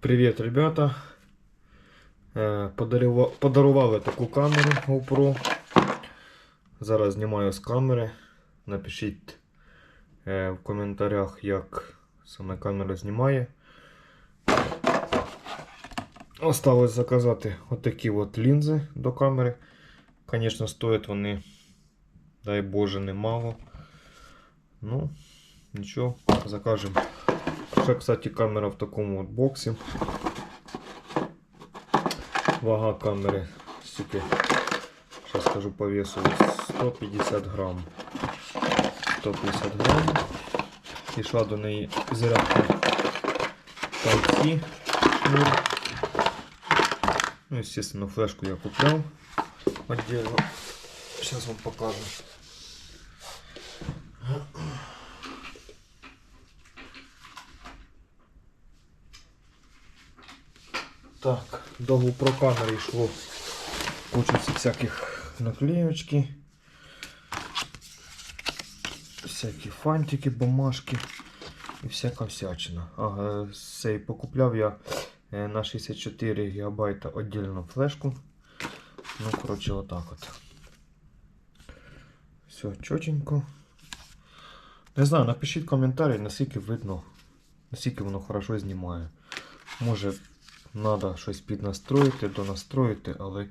Привіт, ребята. Е, Подарували таку камеру GoPro. Зараз знімаю з камери. Напишіть е, в коментарях, як саме камера знімає. Осталось заказати отакі от лінзи до камери. Звісно, стоять вони, дай Боже, немало. Ну, нічого, закажемо. Ще, кстати, камера в такому от боксі. Вага камери стільки, зараз скажу по весу, 150 грам. 150 грам. Пішла до неї зарядка Type-C. Ну, естественно, флешку я купляв отдельно. Сейчас вам покажу. Так, до GoPro камери йшло кучу всяких наклеечки. Всякі фантики, бумажки і всяка всячина. Ага, з цієї покупляв я е, на 64 ГБ отдельну флешку. Ну, коротше, отак от. Все, чотенько. Не знаю, напишіть коментарі, наскільки видно, наскільки воно хорошо знімає. Може, треба щось піднастроїти, донастроїти, але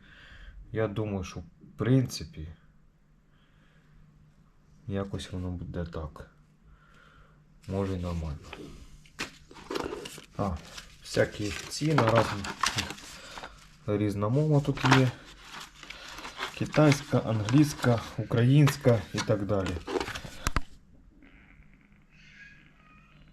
я думаю, що в принципі якось воно буде так. Може нормально. А, всякі ціни, разні, різна мова тут є. Китайська, англійська, українська і так далі.